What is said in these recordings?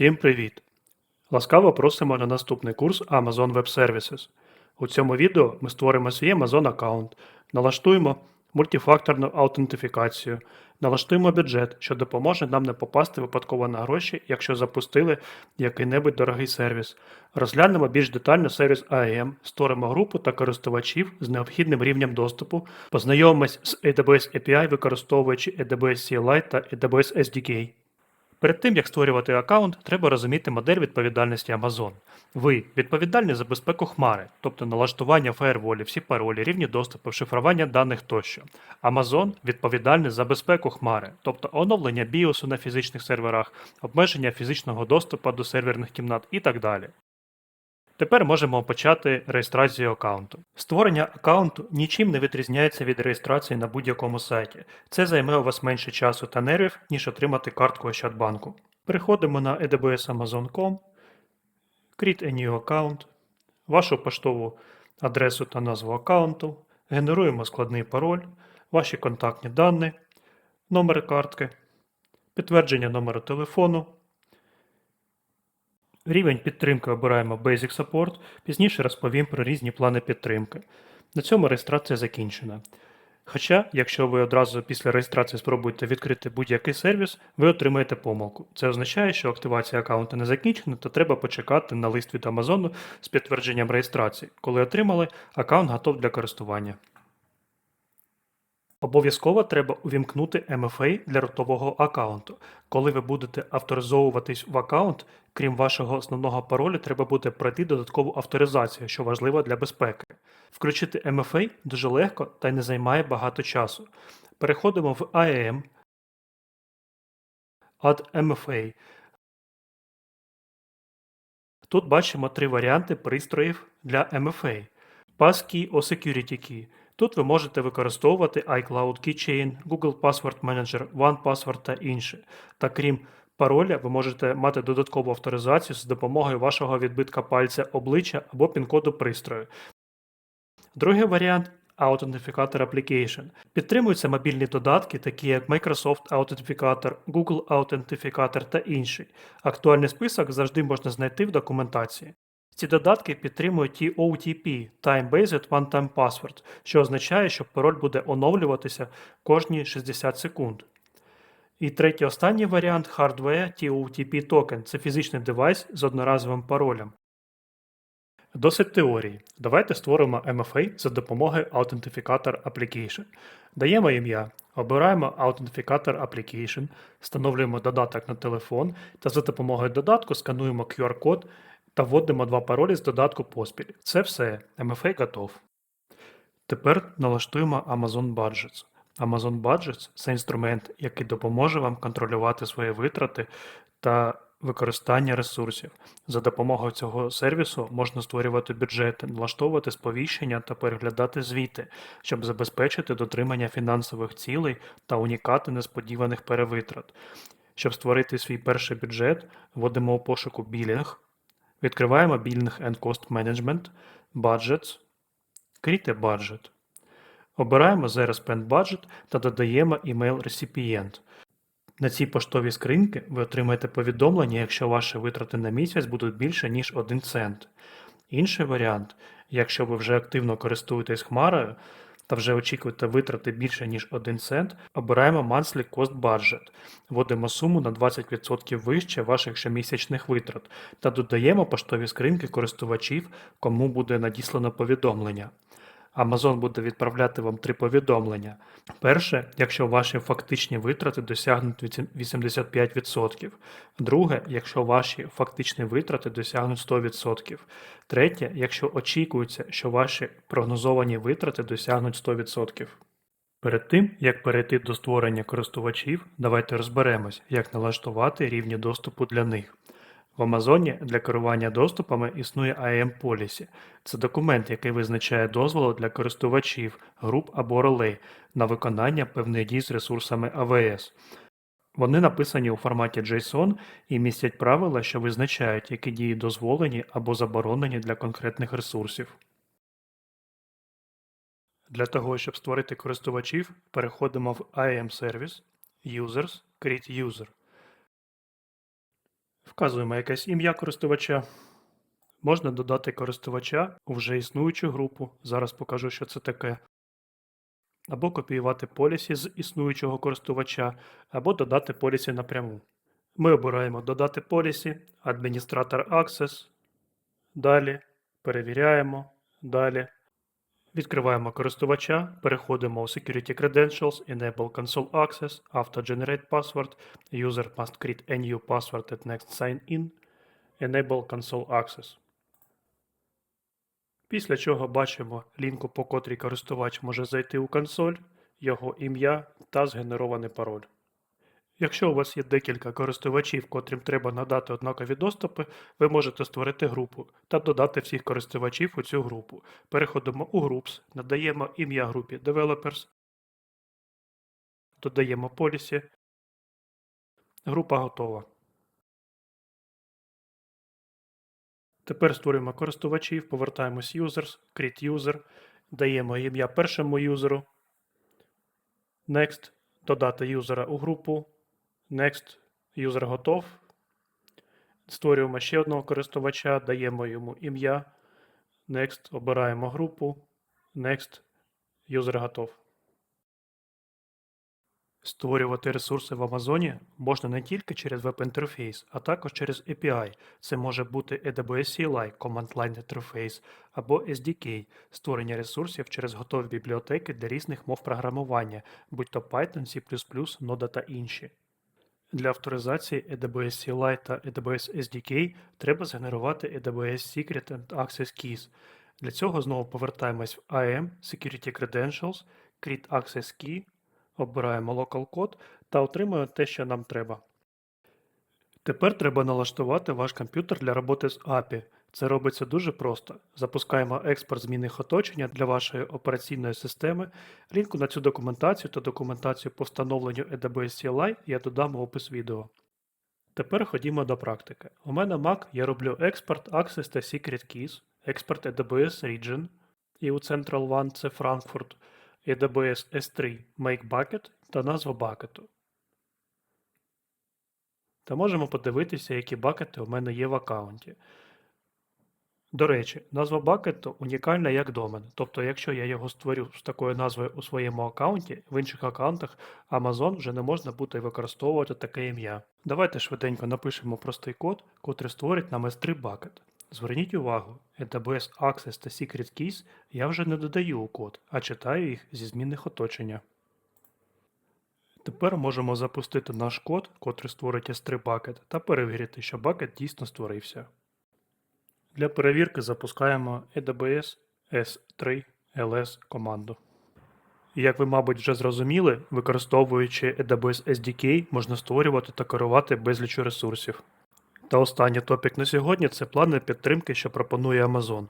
Всім привіт! Ласкаво просимо на наступний курс Amazon Web Services. У цьому відео ми створимо свій Amazon аккаунт, налаштуємо мультифакторну аутентифікацію, налаштуємо бюджет, що допоможе нам не попасти випадково на гроші, якщо запустили який-небудь дорогий сервіс. Розглянемо більш детально сервіс AEM, створимо групу та користувачів з необхідним рівнем доступу, познайомимось з AWS API, використовуючи AWS CLI та AWS SDK. Перед тим, як створювати аккаунт, треба розуміти модель відповідальності Amazon. Ви відповідальні за безпеку хмари, тобто налаштування фаєрволів, всі паролі, рівні доступу, шифрування даних тощо. Amazon відповідальний за безпеку хмари, тобто оновлення BIOS на фізичних серверах, обмеження фізичного доступу до серверних кімнат і так далі. Тепер можемо почати реєстрацію аккаунту. Створення аккаунту нічим не відрізняється від реєстрації на будь-якому сайті. Це займе у вас менше часу та нервів, ніж отримати картку Ощадбанку. Переходимо на AWS Amazon.com, Create a new account, вашу поштову адресу та назву аккаунту, генеруємо складний пароль, ваші контактні дані, номер картки, підтвердження номеру телефону, Рівень підтримки обираємо Basic Support, пізніше розповім про різні плани підтримки. На цьому реєстрація закінчена. Хоча, якщо ви одразу після реєстрації спробуєте відкрити будь-який сервіс, ви отримаєте помилку. Це означає, що активація аккаунту не закінчена, то треба почекати на лист від Amazon з підтвердженням реєстрації. Коли отримали, аккаунт готов для користування. Обов'язково треба увімкнути MFA для ротового аккаунту. Коли ви будете авторизовуватись в аккаунт, крім вашого основного паролю, треба буде пройти додаткову авторизацію, що важливо для безпеки. Включити MFA дуже легко та й не займає багато часу. Переходимо в IAM, Add MFA. Тут бачимо три варіанти пристроїв для MFA. Passkey о Security Key. Тут ви можете використовувати iCloud Keychain, Google Password Manager, OnePassword та інші. Та крім пароля, ви можете мати додаткову авторизацію з допомогою вашого відбитка пальця обличчя або пін-коду пристрою. Другий варіант Authenticator Application. Підтримуються мобільні додатки, такі як Microsoft Authenticator, Google Authenticator та інші. Актуальний список завжди можна знайти в документації. Ці додатки підтримують TOTP Time Based One Time Password, що означає, що пароль буде оновлюватися кожні 60 секунд. І третій останній варіант Hardware TOTP Token це фізичний девайс з одноразовим паролем. Досить теорії. Давайте створимо MFA за допомогою Authenticator Application. Даємо ім'я, обираємо Authenticator Application, встановлюємо додаток на телефон та за допомогою додатку скануємо QR-код та вводимо два паролі з додатку поспіль. Це все, MFA готов. Тепер налаштуємо Amazon Budgets. Amazon Budgets це інструмент, який допоможе вам контролювати свої витрати та використання ресурсів. За допомогою цього сервісу можна створювати бюджети, налаштовувати сповіщення та переглядати звіти, щоб забезпечити дотримання фінансових цілей та уникати несподіваних перевитрат. Щоб створити свій перший бюджет, вводимо у пошуку білінг, відкриваємо білінг and Cost Management, Budgets, Create Budget. Обираємо Zero Spend Budget та додаємо email Recipient. На цій поштовій скриньці ви отримаєте повідомлення, якщо ваші витрати на місяць будуть більше, ніж 1 цент. Інший варіант, якщо ви вже активно користуєтесь хмарою та вже очікуєте витрати більше, ніж 1 цент, обираємо Monthly Cost Budget, вводимо суму на 20% вище ваших щомісячних витрат та додаємо поштові скриньки користувачів, кому буде надіслано повідомлення. Amazon буде відправляти вам три повідомлення. Перше, якщо ваші фактичні витрати досягнуть 85%. Друге, якщо ваші фактичні витрати досягнуть 100%. Третє, якщо очікується, що ваші прогнозовані витрати досягнуть 100%. Перед тим, як перейти до створення користувачів, давайте розберемось, як налаштувати рівні доступу для них. В Амазоні для керування доступами існує IAM Policy. Це документ, який визначає дозволи для користувачів, груп або ролей на виконання певних дій з ресурсами AWS. Вони написані у форматі JSON і містять правила, що визначають, які дії дозволені або заборонені для конкретних ресурсів. Для того, щоб створити користувачів, переходимо в IAM Service, Users, Create User. Вказуємо якесь ім'я користувача. Можна додати користувача у вже існуючу групу. Зараз покажу, що це таке. Або копіювати полісі з існуючого користувача, або додати полісі напряму. Ми обираємо додати полісі, адміністратор Access. Далі перевіряємо. Далі. Відкриваємо користувача, переходимо у Security Credentials, Enable Console Access, Auto-Generate Password, User must create a new password at next sign in, Enable Console Access. Після чого бачимо лінку, по котрій користувач може зайти у консоль, його ім'я та згенерований пароль. Якщо у вас є декілька користувачів, котрим треба надати однакові доступи, ви можете створити групу та додати всіх користувачів у цю групу. Переходимо у Groups, надаємо ім'я групі Developers, додаємо полісі. Група готова. Тепер створюємо користувачів, повертаємось Users, Create User, даємо ім'я першому юзеру. Next, додати юзера у групу. Next, юзер готов. Створюємо ще одного користувача, даємо йому ім'я. Next, обираємо групу. Next, юзер готов. Створювати ресурси в Амазоні можна не тільки через веб-інтерфейс, а також через API. Це може бути AWS CLI, Command Line Interface або SDK, створення ресурсів через готові бібліотеки для різних мов програмування, будь то Python, C++, Node та інші. Для авторизації AWS CLI та AWS SDK треба згенерувати AWS Secret and Access Keys. Для цього знову повертаємось в IAM, Security Credentials, Create Access Key, обираємо Local Code та отримуємо те, що нам треба. Тепер треба налаштувати ваш комп'ютер для роботи з API. Це робиться дуже просто. Запускаємо експорт змінних оточення для вашої операційної системи. Лінку на цю документацію та документацію по встановленню AWS CLI я додам в опис відео. Тепер ходімо до практики. У мене Mac я роблю експорт Access та Secret Keys, експорт AWS Region, і у Central One це Frankfurt, AWS S3 Make Bucket та назва бакету. Та можемо подивитися, які бакети у мене є в аккаунті. До речі, назва бакету унікальна як домен. Тобто, якщо я його створю з такою назвою у своєму аккаунті, в інших аккаунтах Amazon вже не можна буде використовувати таке ім'я. Давайте швиденько напишемо простий код, котрий створить нам S3 бакет. Зверніть увагу, AWS Access та Secret Keys я вже не додаю у код, а читаю їх зі змінних оточення. Тепер можемо запустити наш код, котрий створить S3 бакет, та перевірити, що бакет дійсно створився. Для перевірки запускаємо AWS S3 LS команду. Як ви, мабуть, вже зрозуміли, використовуючи AWS SDK, можна створювати та керувати безлічу ресурсів. Та останній топік на сьогодні це плани підтримки, що пропонує Amazon.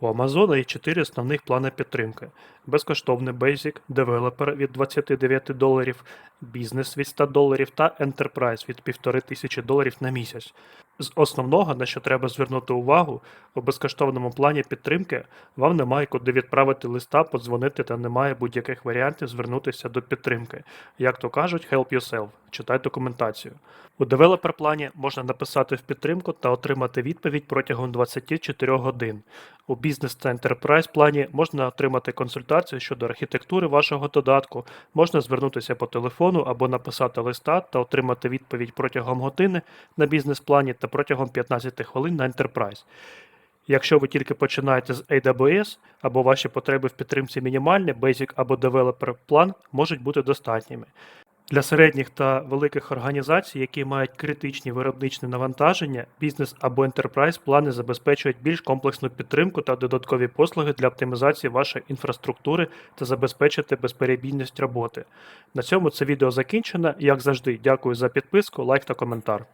У Amazon є 4 основних плани підтримки: безкоштовний Basic, Developer від 29 доларів, Business від 100 доларів та Enterprise від 1500 доларів на місяць. З основного, на що треба звернути увагу, у безкоштовному плані підтримки вам немає куди відправити листа, подзвонити та немає будь-яких варіантів звернутися до підтримки. Як то кажуть, help yourself, читай документацію. У девелопер плані можна написати в підтримку та отримати відповідь протягом 24 годин. У бізнес та Enterprise плані можна отримати консультацію щодо архітектури вашого додатку, можна звернутися по телефону або написати листа та отримати відповідь протягом години на бізнес-плані та протягом 15 хвилин на Enterprise. Якщо ви тільки починаєте з AWS або ваші потреби в підтримці мінімальні, Basic або Developer план можуть бути достатніми. Для середніх та великих організацій, які мають критичні виробничні навантаження, бізнес або enterprise плани забезпечують більш комплексну підтримку та додаткові послуги для оптимізації вашої інфраструктури та забезпечити безперебійність роботи. На цьому це відео закінчено. Як завжди, дякую за підписку, лайк та коментар.